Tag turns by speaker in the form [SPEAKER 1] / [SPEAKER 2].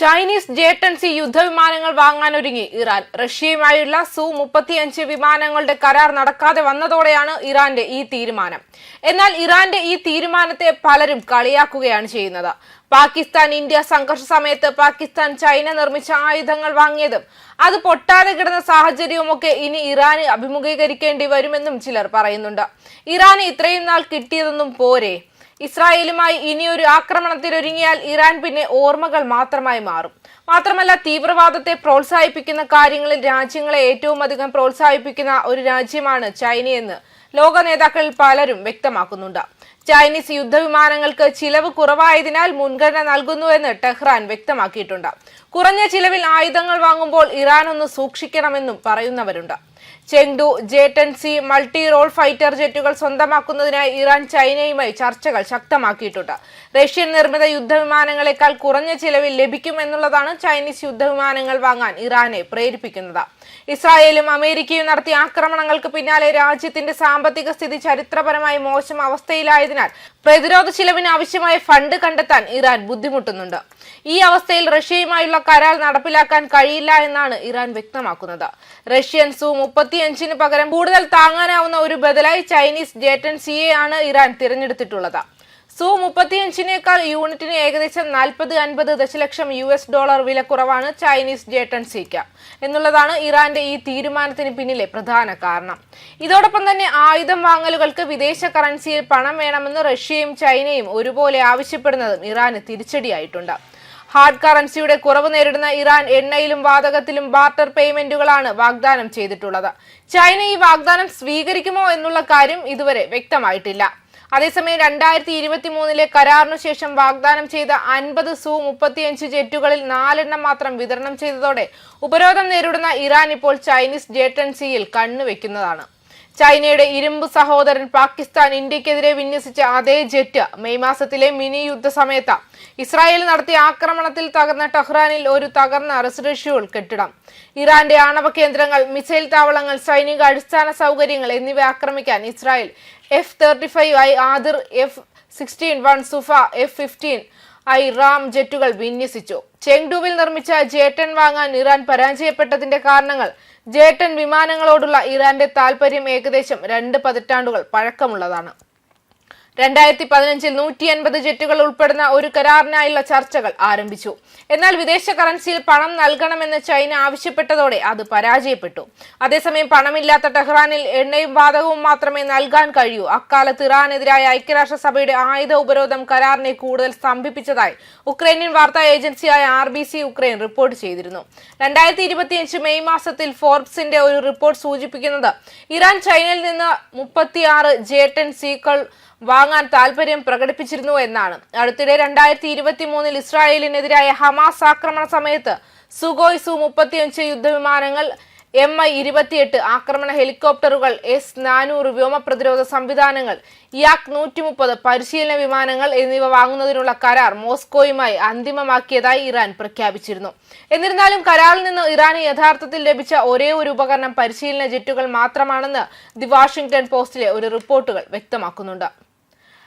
[SPEAKER 1] Chinese J ten C യുദ്ധവിമാനങ്ങൾ വാങ്ങാനൊരുങ്ങി Iran. റഷ്യയുമായുള്ള സു മുപ്പത്തിയഞ്ച് വിമാനങ്ങളുടെ കരാർ നടക്കാതെ വന്നതോടെയാണ് ഇറാന്റെ ഈ തീരുമാനം. എന്നാൽ ഇറാന്റെ ഈ തീരുമാനത്തെ പലരും കളിയാക്കുകയാണ് ചെയ്യുന്നത്. പാകിസ്ഥാൻ ഇന്ത്യ സംഘർഷ സമയത്ത് പാകിസ്ഥാൻ ചൈന നിർമ്മിച്ച ആയുധങ്ങൾ വാങ്ങിയതും അത് പൊട്ടാതെ കിടന്ന സാഹചര്യവുമൊക്കെ ഇനി ഇറാന് അഭിമുഖീകരിക്കേണ്ടി വരുമെന്നും ചിലർ പറയുന്നുണ്ട്. ഇറാന് ഇത്രയും നാൾ കിട്ടിയതൊന്നും പോരെ? ഇസ്രായേലുമായി ഇനിയൊരു ആക്രമണത്തിനൊരുങ്ങിയാൽ ഇറാൻ പിന്നെ ഓർമ്മകൾ മാത്രമായി മാറും. മാത്രമല്ല തീവ്രവാദത്തെ പ്രോത്സാഹിപ്പിക്കുന്ന കാര്യങ്ങളിൽ രാജ്യങ്ങളെ ഏറ്റവും അധികം പ്രോത്സാഹിപ്പിക്കുന്ന ഒരു രാജ്യമാണ് ചൈനയെന്ന് ലോക നേതാക്കളിൽ പലരും വ്യക്തമാക്കുന്നുണ്ട്. ചൈനീസ് യുദ്ധവിമാനങ്ങൾക്ക് ചിലവ് കുറവായതിനാൽ മുൻഗണന നൽകുന്നുവെന്ന് ടെഹ്റാൻ വ്യക്തമാക്കിയിട്ടുണ്ട്. കുറഞ്ഞ ചിലവിൽ ആയുധങ്ങൾ വാങ്ങുമ്പോൾ ഇറാൻ ഒന്ന് സൂക്ഷിക്കണമെന്നും പറയുന്നവരുണ്ട്. Chengdu J ten C multi role fighter ജെറ്റുകൾ സ്വന്തമാക്കുന്നതിനായി ഇറാൻ ചൈനയുമായി ചർച്ചകൾ ശക്തമാക്കിയിട്ടുണ്ട്. റഷ്യൻ നിർമ്മിത യുദ്ധവിമാനങ്ങളെക്കാൾ കുറഞ്ഞ ചിലവിൽ ലഭിക്കുമെന്നുള്ളതാണ് ചൈനീസ് യുദ്ധവിമാനങ്ങൾ വാങ്ങാൻ ഇറാനെ പ്രേരിപ്പിക്കുന്നത്. ഇസ്രായേലും അമേരിക്കയും നടത്തിയ ആക്രമണങ്ങൾക്ക് പിന്നാലെ രാജ്യത്തിന്റെ സാമ്പത്തിക സ്ഥിതി ചരിത്രപരമായി മോശം അവസ്ഥയിലായതിനാൽ പ്രതിരോധ ചിലവിന് ആവശ്യമായ ഫണ്ട് കണ്ടെത്താൻ ഇറാൻ ബുദ്ധിമുട്ടുന്നുണ്ട്. ഈ അവസ്ഥയിൽ റഷ്യയുമായുള്ള കരാർ നടപ്പിലാക്കാൻ കഴിയില്ല എന്നാണ് ഇറാൻ വ്യക്തമാക്കുന്നത്. റഷ്യൻ സു മുപ്പത്തിയഞ്ചിന് പകരം കൂടുതൽ താങ്ങാനാവുന്ന ഒരു ബദലായി ചൈനീസ് ജേറ്റൻ സിയെ ആണ് ഇറാൻ തിരഞ്ഞെടുത്തിട്ടുള്ളത്. സു മുപ്പത്തിയഞ്ചിനേക്കാൾ യൂണിറ്റിന് ഏകദേശം നാൽപ്പത് അൻപത് ദശലക്ഷം യു എസ് ഡോളർ വില കുറവാണ് ചൈനീസ് ജേട്ടൺ സിക്ക്. എന്നുള്ളതാണ് ഇറാന്റെ ഈ തീരുമാനത്തിന് പിന്നിലെ പ്രധാന കാരണം. ഇതോടൊപ്പം തന്നെ ആയുധം വാങ്ങലുകൾക്ക് വിദേശ കറൻസിയിൽ പണം വേണമെന്ന് റഷ്യയും ചൈനയും ഒരുപോലെ ആവശ്യപ്പെടുന്നതും ഇറാന് തിരിച്ചടിയായിട്ടുണ്ട്. ഹാർഡ് കറൻസിയുടെ കുറവ് നേരിടുന്ന ഇറാൻ എണ്ണയിലും വാതകത്തിലും ബാർട്ടർ പേയ്മെന്റുകളാണ് വാഗ്ദാനം ചെയ്തിട്ടുള്ളത്. ചൈന ഈ വാഗ്ദാനം സ്വീകരിക്കുമോ എന്നുള്ള കാര്യം ഇതുവരെ വ്യക്തമായിട്ടില്ല. അതേസമയം രണ്ടായിരത്തി ഇരുപത്തി മൂന്നിലെ കരാറിനു ശേഷം വാഗ്ദാനം ചെയ്ത അൻപത് സു മുപ്പത്തിയഞ്ച് ജെറ്റുകളിൽ നാലെണ്ണം മാത്രം വിതരണം ചെയ്തതോടെ ഉപരോധം നേരിടുന്ന ഇറാൻ ഇപ്പോൾ ചൈനീസ് ജെറ്റൻസിയിൽ കണ്ണുവെക്കുന്നതാണ്. ചൈനയുടെ ഇരുമ്പ് സഹോദരൻ പാകിസ്ഥാൻ ഇന്ത്യക്കെതിരെ വിന്യസിച്ച അതേ ജെറ്റ് മെയ് മാസത്തിലെ മിനി യുദ്ധ സമയത്ത് ഇസ്രായേൽ നടത്തിയ ആക്രമണത്തിൽ തകർന്ന ടെഹ്റാനിൽ ഒരു തകർന്ന റെസിഡൻഷ്യൽ കെട്ടിടം. ഇറാന്റെ ആണവ കേന്ദ്രങ്ങൾ മിസൈൽ താവളങ്ങൾ സൈനിക അടിസ്ഥാന സൗകര്യങ്ങൾ എന്നിവ ആക്രമിക്കാൻ Israel F thirty five I Adir F sixteen one Sufa F fifteen I Ra'am ജെറ്റുകൾ വിന്യസിച്ചു. ചെങ്ഡുവിൽ നിർമ്മിച്ച ജേട്ടൻ വാങ്ങാൻ ഇറാൻ പരാജയപ്പെട്ടതിന്റെ കാരണങ്ങൾ ജേട്ടൻ വിമാനങ്ങളോടുള്ള ഇറാന്റെ താൽപര്യം ഏകദേശം രണ്ട് പതിറ്റാണ്ടുകൾ പഴക്കമുള്ളതാണ്. രണ്ടായിരത്തി പതിനഞ്ചിൽ നൂറ്റി അൻപത് ജെറ്റുകൾ ഉൾപ്പെടുന്ന ഒരു കരാറിനായുള്ള ചർച്ചകൾ ആരംഭിച്ചു. എന്നാൽ വിദേശ കറൻസിയിൽ പണം നൽകണമെന്ന് ചൈന ആവശ്യപ്പെട്ടതോടെ അത് പരാജയപ്പെട്ടു. അതേസമയം പണമില്ലാത്ത ടെഹ്റാനിൽ എണ്ണയും വാതകവും മാത്രമേ നൽകാൻ കഴിയൂ. അക്കാലത്ത് ഇറാനെതിരായ ഐക്യരാഷ്ട്രസഭയുടെ ആയുധ ഉപരോധം കരാറിനെ കൂടുതൽ സ്തംഭിപ്പിച്ചതായി ഉക്രൈനിയൻ വാർത്താ ഏജൻസിയായ R B C Ukraine report ചെയ്തിരുന്നു. രണ്ടായിരത്തി ഇരുപത്തിയഞ്ച് മെയ് മാസത്തിൽ ഫോർബ്സിന്റെ ഒരു റിപ്പോർട്ട് സൂചിപ്പിക്കുന്നത് ഇറാൻ ചൈനയിൽ നിന്ന് മുപ്പത്തിയാറ് ജേട്ടൻ സീക്കൾ വാങ്ങാൻ താൽപര്യം പ്രകടിപ്പിച്ചിരുന്നു എന്നാണ്. അടുത്തിടെ രണ്ടായിരത്തി ഇരുപത്തി മൂന്നിൽ ഇസ്രായേലിനെതിരായ ഹമാസ് ആക്രമണ സമയത്ത് സുഗോയ് സു മുപ്പത്തിയഞ്ച് യുദ്ധവിമാനങ്ങൾ എം ഐ ഇരുപത്തിയെട്ട് ആക്രമണ ഹെലികോപ്റ്ററുകൾ എസ് നാനൂറ് വ്യോമ പ്രതിരോധ സംവിധാനങ്ങൾ യാക് നൂറ്റി മുപ്പത് പരിശീലന വിമാനങ്ങൾ എന്നിവ വാങ്ങുന്നതിനുള്ള കരാർ മോസ്കോയുമായി അന്തിമമാക്കിയതായി ഇറാൻ പ്രഖ്യാപിച്ചിരുന്നു. എന്നിരുന്നാലും കരാറിൽ നിന്ന് ഇറാന് യഥാർത്ഥത്തിൽ ലഭിച്ച ഒരേ ഒരു ഉപകരണം പരിശീലന ജെറ്റുകൾ മാത്രമാണെന്ന് ദി വാഷിംഗ്ടൺ പോസ്റ്റിലെ ഒരു റിപ്പോർട്ടുകൾ വ്യക്തമാക്കുന്നുണ്ട്.